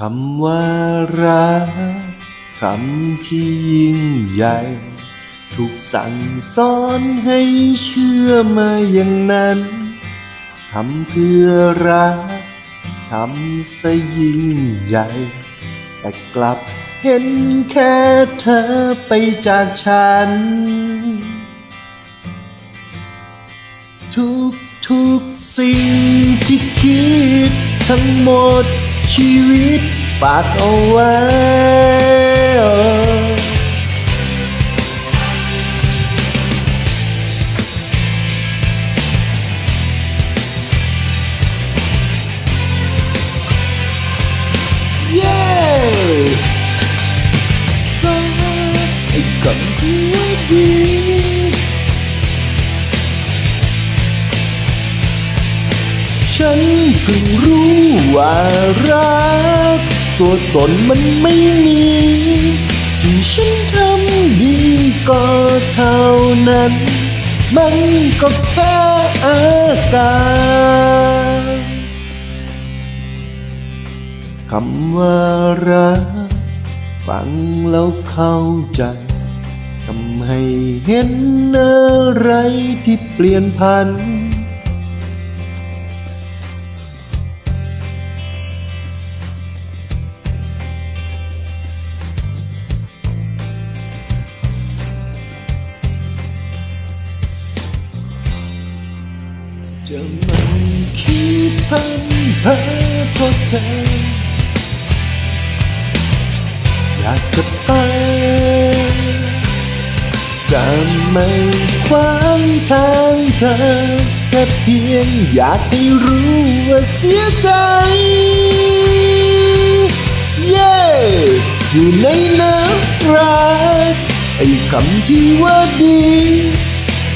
คำว่ารักคำที่ยิ่งใหญ่ ถูกสั่งสอนให้เชื่อมาอย่างนั้นทำเพื่อรักทำซะยิ่งใหญ่ แต่กลับเห็นแค่เธอไปจากฉัน ทุกทุกสิ่งที่คิดทั้งหมด ชีวิตฝากเอาไว้เย้รักไอ้คำที่ว่าดี ฉันเพิ่งรู้ ว่ารัก ตัวตนมันไม่มี ที่ฉันทำดีก็เท่านั้น มันก็แค่อาการคำว่ารัก ฟังแล้วเข้าใจทำให้เห็นอะไรที่เปลี่ยนพัน จะไม่คิดพันเพอเพราะเธอ อยากจะไป จะไม่ขวางทางเธอแค่เพียงอยากให้รู้ว่าเสียใจ เย้อยู่ในน้ำรักไอ้คำที่ว่าดี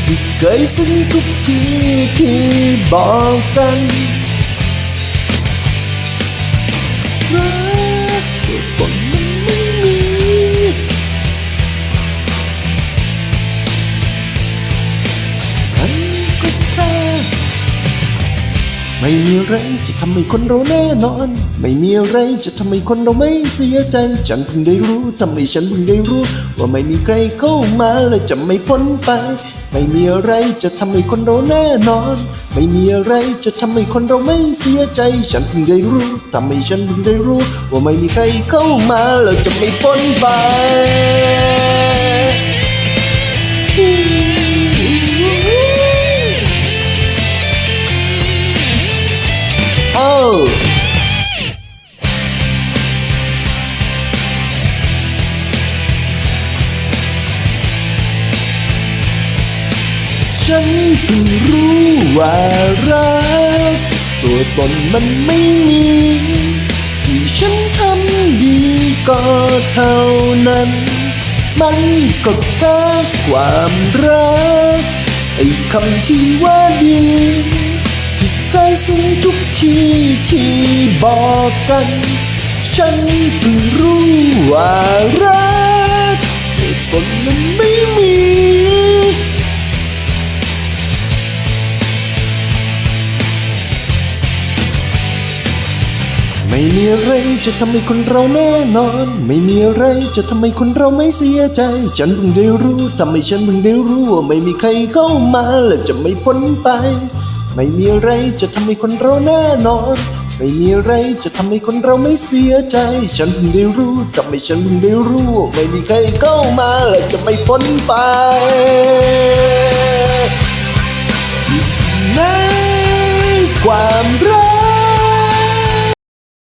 ที่เคยซึ้งทุกทีที่บอกกันรัก ไม่มีอะไรจะทำให้คนเราแน่นอน ไม่มีอะไรจะทำให้คนเราไม่เสียใจ ฉันเพิ่งได้รู้ทำให้ฉันเพิ่งได้รู้ ว่าไม่มีใครเข้ามาและจะไม่พ้นไป ไม่มีอะไรจะทำให้คนเราแน่นอน ไม่มีอะไรจะทำให้คนเราไม่เสียใจ ฉันเพิ่งได้รู้ทำให้ฉันเพิ่งได้รู้ ว่าไม่มีใครเข้ามาแล้วจะไม่พ้นไป ฉันเพิ่งรู้ว่ารัก ตัวตนมันไม่มี ที่ฉันทำดีก็เท่านั้น มันก็แค่ความรัก ไอ้คำที่ว่าดีที่เคยซึ้งทุกทีที่บอกกัน ฉันเพิ่งรู้ว่ารัก ไม่มีอะไรจะทำให้คนเราแน่นอน ไม่มีอะไรจะทำให้คนเราไม่เสียใจ ฉันเพิ่งได้รู้ทำให้ฉันเพิ่งได้รู้ว่าไม่มีใครเข้ามาและจะไม่พ้นไป ไม่มีอะไรจะทำให้คนเราแน่นอน ไม่มีอะไรจะทำให้คนเราไม่เสียใจ ฉันเพิ่งได้รู้ทำให้ฉันเพิ่งได้รู้ว่าไม่มีใครเข้ามาและจะไม่พ้นไป